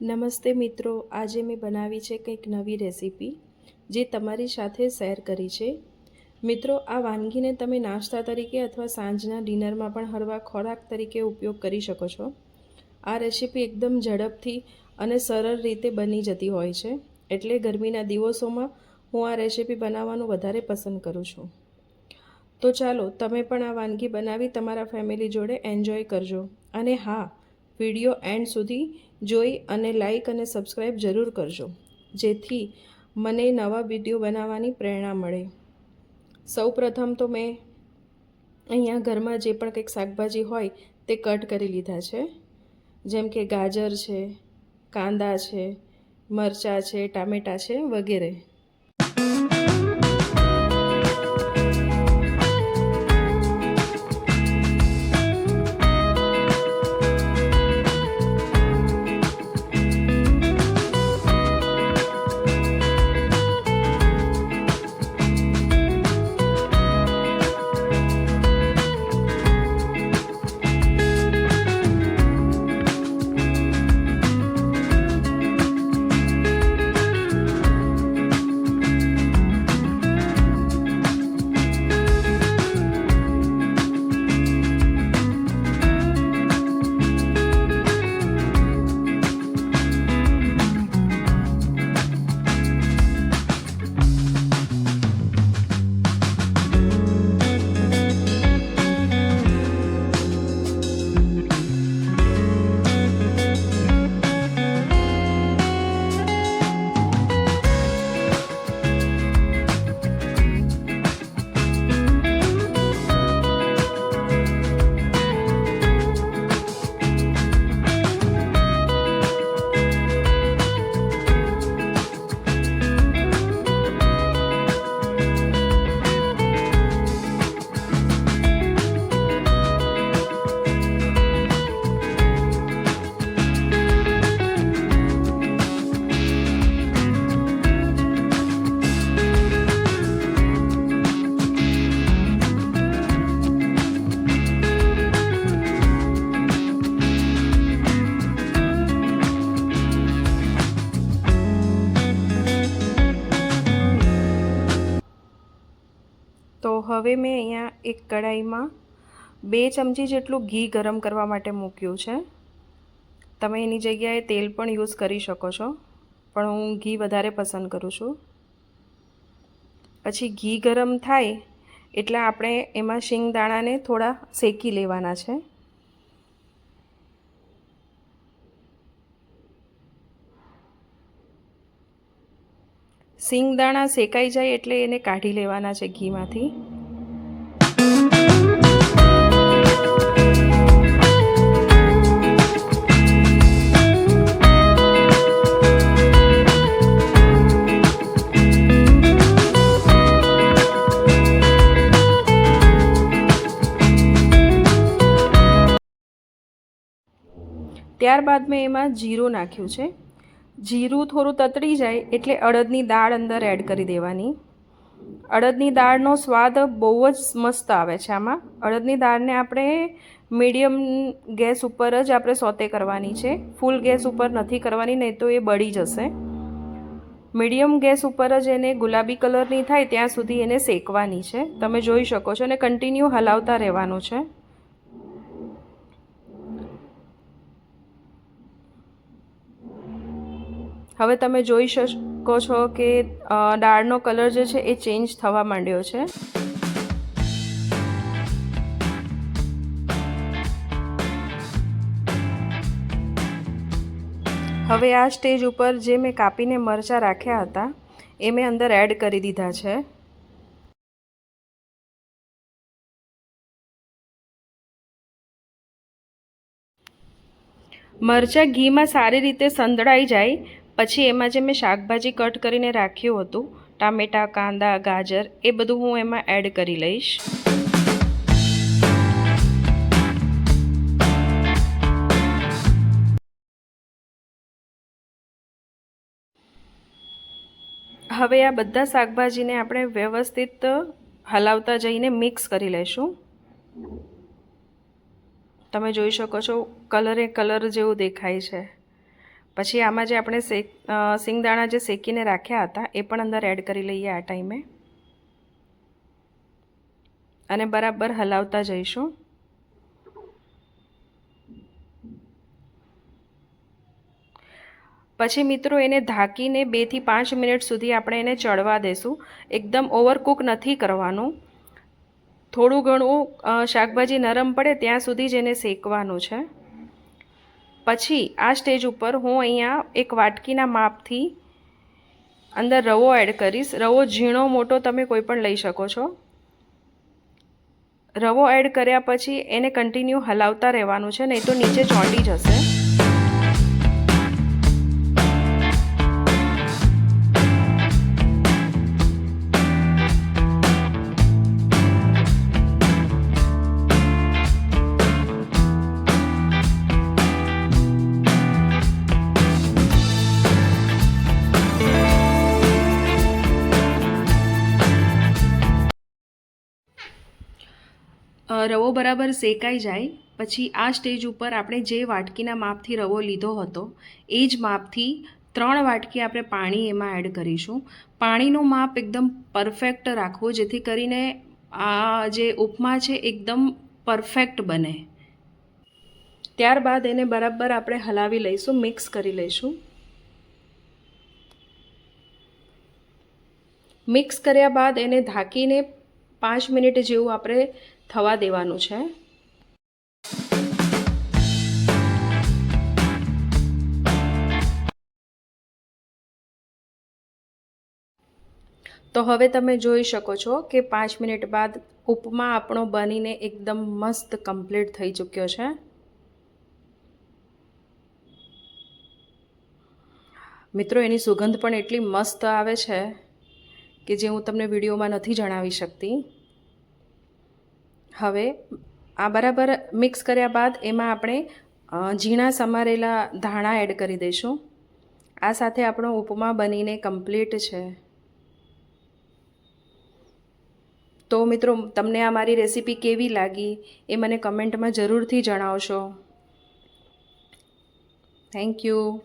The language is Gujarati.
નમસ્તે મિત્રો, આજે મેં બનાવી છે કંઈક નવી રેસીપી, જે તમારી સાથે શેર કરી છે. મિત્રો, આ વાનગીને તમે નાસ્તા તરીકે અથવા સાંજના ડિનરમાં પણ હળવા ખોરાક તરીકે ઉપયોગ કરી શકો છો. આ રેસીપી એકદમ ઝડપથી અને સરળ રીતે બની જતી હોય છે. એટલે ગરમીના દિવસોમાં હું આ રેસીપી બનાવવાનું વધારે પસંદ કરું છું. તો ચાલો, તમે પણ આ વાનગી બનાવી તમારા ફેમિલી જોડે એન્જોય કરજો. અને હા, વીડિયો એન્ડ સુધી જોઈ અને લાઈક અને સબસ્ક્રાઈબ જરૂર કરજો. જેથી મને નવા વીડિયો બનાવવાની પ્રેરણા મળે. સૌ પ્રથમ તો મેં અહીંયા ઘરમાં જે પણ કંઈક શાકભાજી હોય તે કટ કરી લીધા છે. જેમ કે ગાજર છે, કાંદા છે, મરચાં છે, ટામેટાં છે વગેરે. હવે મેં અહીંયા એક કઢાઈમાં બે ચમચી જેટલું ઘી ગરમ કરવા માટે મૂક્યું છે. તમે એની જગ્યાએ તેલ પણ યુઝ કરી શકો છો, પણ હું ઘી વધારે પસંદ કરું છું. પછી ઘી ગરમ થાય એટલે આપણે એમાં શિંગદાણાને થોડા શેકી લેવાના છે. સિંગદાણા શેકાઈ જાય એટલે એને કાઢી લેવાના છે ઘીમાંથી. ત્યારબાદ મેં એમાં જીરું નાખ્યું છે. જીરું થોડું તતડી જાય એટલે અડદની દાળ અંદર એડ કરી દેવાની. અડદની દાળનો સ્વાદ બહુ જ મસ્ત આવે છે આમાં. અડદની દાળને આપણે મીડિયમ ગેસ ઉપર જ આપણે સોતે કરવાની છે. ફૂલ ગેસ ઉપર નથી કરવાની, નહીં તો એ બળી જશે. મીડિયમ ગેસ ઉપર જ એને ગુલાબી કલરની થાય ત્યાં સુધી એને શેકવાની છે. તમે જોઈ શકો છો અને કન્ટિન્યુ હલાવતા રહેવાનું છે. હવે તમે જોઈ શકો છો કે દાળનો કલર જે છે એ ચેન્જ થવા માંડ્યો છે. હવે આ સ્ટેજ ઉપર જે મેં કાપીને મરચાં રાખ્યા હતા, એ મેં અંદર એડ કરી દીધા છે. મરચાં ઘીમાં સારી રીતે સંતળાઈ જાય પછી એમાં જે મેં શાકભાજી કટ કરીને રાખ્યું હતું, ટામેટાં, કાંદા, ગાજર, એ બધું હું એમાં એડ કરી લઈશ. હવે આ બધા શાકભાજીને આપણે વ્યવસ્થિત હલાવતા જઈને મિક્સ કરી લઈશું. તમે જોઈ શકો છો કલરે કલર જેવું દેખાય છે. પછી આમાં જે આપણે શેક સિંગદાણા જે શેકીને રાખ્યા હતા, એ પણ અંદર એડ કરી લઈએ આ ટાઈમે. અને બરાબર હલાવતા જઈશું. પછી મિત્રો એને ઢાંકીને બેથી પાંચ મિનિટ સુધી આપણે એને ચડવા દેશું. એકદમ ઓવરકુક નથી કરવાનું. થોડું ઘણું શાકભાજી નરમ પડે ત્યાં સુધી જ એને શેકવાનું છે. પછી આ સ્ટેજ ઉપર હું અહીંયા એક વાટકીના માપથી અંદર રવો એડ કરીશ. રવો ઝીણો મોટો તમે કોઈ પણ લઈ શકો છો. રવો એડ કર્યા પછી એને કન્ટિન્યુ હલાવતા રહેવાનું છે, નહીં તો નીચે ચોંટી જશે. રવો બરાબર શેકાઈ જાય. પછી આ સ્ટેજ ઉપર આપણે જે વાટકીના માપથી રવો લીધો હતો, એ જ માપથી ત્રણ વાટકી આપણે પાણી એમાં એડ કરીશું. પાણીનું માપ એકદમ પરફેક્ટ રાખવું, જેથી કરીને આ જે ઉપમા છે એકદમ પરફેક્ટ બને. ત્યારબાદ એને બરાબર આપણે હલાવી લઈશું, મિક્સ કરી લઈશું. મિક્સ કર્યા બાદ એને ઢાંકીને પાંચ મિનિટ જેવું આપણે થવા દેવાનું છે. તો હવે તમે જોઈ શકો છો કે પાંચ મિનિટ બાદ ઉપમા આપણો બનીને એકદમ મસ્ત કમ્પ્લીટ થઈ ચૂક્યો છે. મિત્રો, એની સુગંધ પણ એટલી મસ્ત આવે છે કે જે હું તમને વિડીયોમાં નથી જણાવી શકતી. હવે આ બરાબર મિક્સ કર્યા બાદ એમાં આપણે ઝીણા સમારેલા ધાણા એડ કરી દઈશું. આ સાથે આપણો ઉપમા બનીને કમ્પ્લીટ છે. તો મિત્રો, તમને આ મારી રેસીપી કેવી લાગી એ મને કમેન્ટમાં જરૂરથી જણાવશો. Thank you.